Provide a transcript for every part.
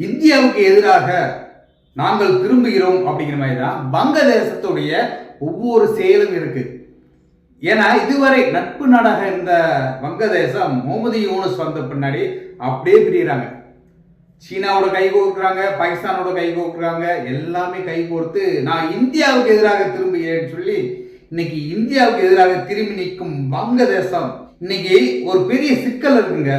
இந்தியாவுக்கு எதிராக நாங்கள் திரும்புகிறோம் அப்படிங்கிற மாதிரி தான் வங்கதேசத்துடைய ஒவ்வொரு செயலும் இருக்கு. ஏன்னா இதுவரை நட்பு நாடாக இருந்த வங்கதேசம் முகமது யூனஸ் வந்த பின்னாடி அப்படியே பிரிகிறாங்க சீனாவோட கை கோர்க்குறாங்க பாகிஸ்தானோட கை கோர்க்குறாங்க எல்லாமே கை கோர்த்து நான் இந்தியாவுக்கு எதிராக திரும்புகிறேன்னு சொல்லி இன்னைக்கு இந்தியாவுக்கு எதிராக திரும்பி நிற்கும் வங்கதேசம் இன்னைக்கு ஒரு பெரிய சிக்கல் இருக்குங்க.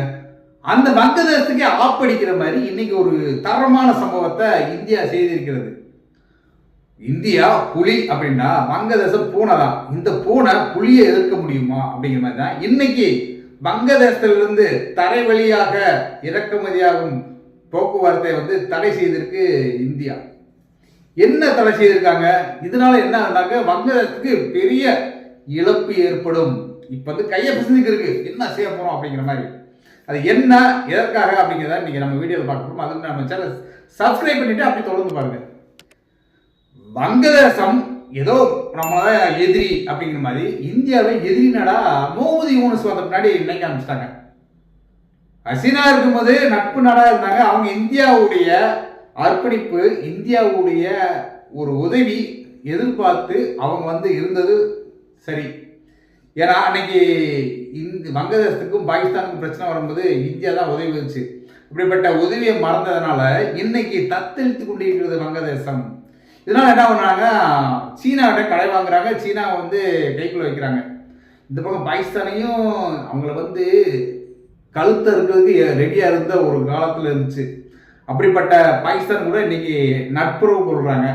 அந்த வங்கதேசத்துக்கே ஆப்படிக்கிற மாதிரி இன்னைக்கு ஒரு தரமான சம்பவத்தை இந்தியா செய்திருக்கிறது. இந்தியா புலி அப்படின்னா வங்கதேசம் பூனை தான் இந்த பூனை புலியை எதிர்க்க முடியுமா அப்படிங்கிற மாதிரி தான் இன்னைக்கு வங்கதேசத்திலிருந்து தரை வழியாக இறக்குமதியாகும் போக்குவரத்தை வந்து தடை செய்திருக்கு இந்தியா. என்ன தடை செய்திருக்காங்க? இதனால என்ன ஆகுனாங்க வங்கதேசத்துக்கு பெரிய இழப்பு ஏற்படும். இப்போ வந்து கையை பிசைஞ்சுக்கு இருக்கு என்ன செய்ய போறோம் அப்படிங்கிற மாதிரி. அது என்ன எதற்காக அப்படிங்கிறத இன்னைக்கு நம்ம வீடியோவில் பார்க்க போகிறோம் அதுக்கு நம்ம சேனல் சப்ஸ்கிரைப் பண்ணிவிட்டு அப்படி தொடர்ந்து பாருங்கள் வங்கதேசம் ஏதோ நம்ம எதிரி அப்படிங்கிற மாதிரி இந்தியாவை எதிரி நாடா முகமது யூனிஸ் வந்த முன்னாடி நினைக்க ஆரம்பிச்சிட்டாங்க. ஹசீனா இருக்கும்போது நட்பு நாடா இருந்தாங்க. அவங்க இந்தியாவுடைய அர்ப்பணிப்பு இந்தியாவுடைய ஒரு உதவி எதிர்பார்த்து அவங்க வந்து இருந்தது சரி. ஏன்னா அன்னைக்கு இந்த வங்கதேசத்துக்கும் பாகிஸ்தானுக்கும் பிரச்சனை வரும்போது இந்தியா தான் உதவி வந்துச்சு இப்படிப்பட்ட உதவியை மறந்ததுனால இன்னைக்கு தத்தளித்து கொண்டிருக்கிறது வங்கதேசம். இதனால என்ன பண்ணுறாங்க சீனாவிட்ட கடை வாங்குறாங்க. சீனா வந்து கைக்குள்ள வைக்கிறாங்க. இந்த பக்கம் பாகிஸ்தானையும் அவங்கள வந்து கழுத்த இருக்கிறதுக்கு ரெடியாக இருந்த ஒரு காலத்தில் இருந்துச்சு. அப்படிப்பட்ட பாகிஸ்தான் கூட இன்னைக்கு நட்புறவு கொள்றாங்க.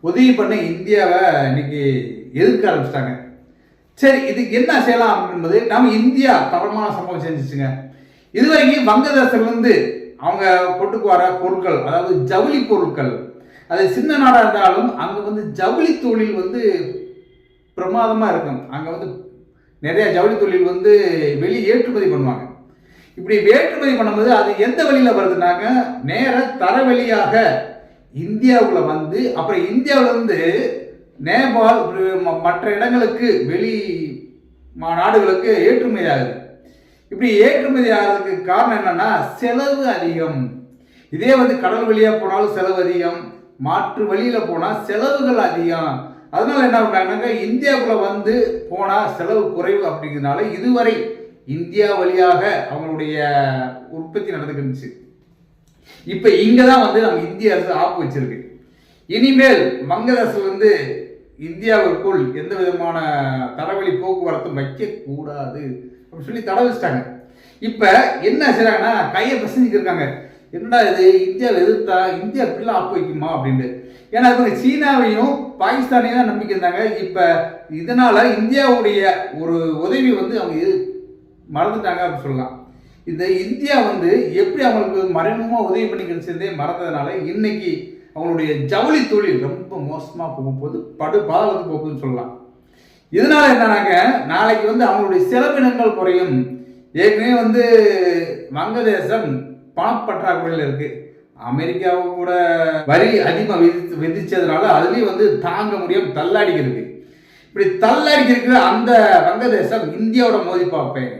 உதவி பண்ண இந்தியாவை இன்னைக்கு எதிர்க்க ஆரம்பிச்சிட்டாங்க. சரி இதுக்கு என்ன செய்யலாம் என்பது நம்ம இந்தியா தரமான சம்பவம் செஞ்சுச்சுங்க. இதுவரைக்கும் வங்கதேசத்துலேருந்து அவங்க கொண்டுக்கு வர பொருட்கள் அதாவது ஜவுளி பொருட்கள் அது சின்ன நாடாக இருந்தாலும் அங்கே வந்து ஜவுளி தொழில் வந்து பிரமாதமாக இருக்கும். அங்கே வந்து நிறைய ஜவுளி தொழில் வந்து வெளி ஏற்றுமதி பண்ணுவாங்க. இப்படி ஏற்றுமதி பண்ணும்போது அது எந்த வழியில் வருதுனாக்க நேர தரவழியாக இந்தியாவுக்குள்ளே வந்து அப்புறம் இந்தியாவிலேருந்து நேபாள் மற்ற இடங்களுக்கு வெளி மா- நாடுகளுக்கு ஏற்றுமதி ஆகுது இப்படி ஏற்றுமதி ஆகிறதுக்கு காரணம் என்னன்னா செலவு அதிகம். இதே வந்து கடல் வழியாக போனாலும் செலவு அதிகம். மாற்று வழியில் போனால் செலவுகள் அதிகம். அதனால என்ன பண்ணாங்கன்னா இந்தியாவுக்குள்ள வந்து போனால் செலவு குறைவு அப்படிங்கிறதுனால இதுவரை இந்தியா வழியாக அவங்களுடைய உற்பத்தி நடந்துக்கிட்டு இப்போ இங்கே தான் வந்து நம்ம இந்திய அரசு ஆப்பு வச்சிருக்கு. இனிமேல் வங்கதேசம் வந்து இந்தியாவிற்குள் எந்த விதமான தரவழி போக்குவரத்தும் வைக்கக்கூடாது. அப்படின்னு சொல்லி தடை வச்சிட்டாங்க இப்போ என்ன செய்கிறாங்கன்னா கையை பசஞ்சுக்கு இருக்காங்க. என்னடா இது இந்தியாவை எதிர்த்தா இந்தியா இப்படிலாம் ஆப்பு வைக்குமா அப்படின்ட்டு. ஏன்னா இவங்க சீனாவையும் பாகிஸ்தானையும் தான் நம்பிக்கை இருந்தாங்க. இப்போ இதனால் இந்தியாவுடைய ஒரு உதவி வந்து அவங்க எது மறந்துட்டாங்க அப்படின்னு சொல்லலாம். இந்த இந்தியா வந்து எப்படி அவங்களுக்கு மறைமுகமாக உதவி பண்ணிக்கிட்டு சேர்ந்தே மறந்ததுனால இன்னைக்கு அவங்களுடைய ஜவுளி தொழில் ரொம்ப மோசமாக போகும்போது படு பாதகத்துக்கு போகுதுன்னு சொல்லலாம். இதனால என்னன்னாங்க நாளைக்கு வந்து அவங்களுடைய செலவினங்கள் குறையும். ஏற்கனவே வந்து வங்கதேசம் பணப்பற்றாக்குறையில் இருக்கு. அமெரிக்காவை கூட வரி அதிகமாக விதித்து விதிச்சதுனால அதுலேயும் வந்து தாங்க முடியும் தள்ளாடிக்கிறது இப்படி தள்ளாடிக்கிறதுக்கு அந்த வங்கதேசம் இந்தியாவோட மோதி பார்ப்பேன்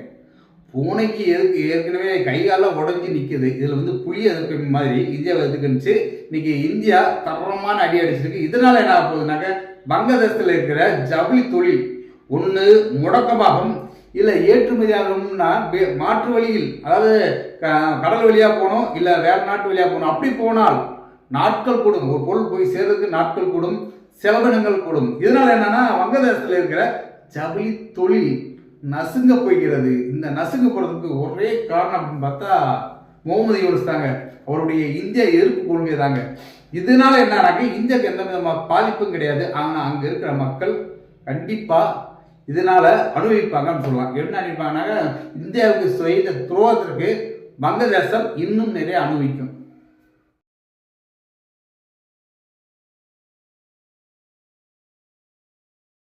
பூனைக்கு எதுக்கு? ஏற்கனவே கை உடஞ்சி நிற்குது இதில் வந்து புலி எதிர்ப்பு மாதிரி இந்தியா எதுக்குன்னுச்சு இன்னைக்கு இந்தியா தரமான அடி அடிச்சிருக்கு. இதனால என்ன ஆக போகுதுனாக்க வங்கதேசத்தில் இருக்கிற ஜவுளி தொழில் ஒன்று முடக்கமாகும். இல்லை ஏற்றுமதியாகணும்னா மாற்று வழியில் அதாவது க- கடல் வழியாக போகணும் இல்லை வேற நாட்டு வழியாக போகணும். அப்படி போனால் நாட்கள் கூடும். ஒரு பொருள் போய் சேர்றதுக்கு நாட்கள் கூடும். செலவினங்கள் கூடும். இதனால என்னன்னா வங்கதேசத்தில் இருக்கிற ஜவுளி தொழில் நசுங்க போய்கிறது. இந்த நசுங்க போகிறதுக்கு ஒரே காரணம் அப்படின்னு பார்த்தா முகமது யூனிஸ் தாங்க. அவருடைய இந்திய எதிர்ப்பு கொள்கை தாங்க. இதனால என்னன்னாக்க இந்தியாவுக்கு எந்த விதமான பாதிப்பும் கிடையாது. ஆனால் அங்கே இருக்கிற மக்கள் கண்டிப்பாக இதனால அனுபவிப்பாங்கன்னு சொல்லலாம். என்ன அனுபவிப்பாங்கன்னாக்க இந்தியாவுக்கு செய்த துரோகத்திற்கு வங்கதேசம் இன்னும் நிறைய அனுபவிக்கும்.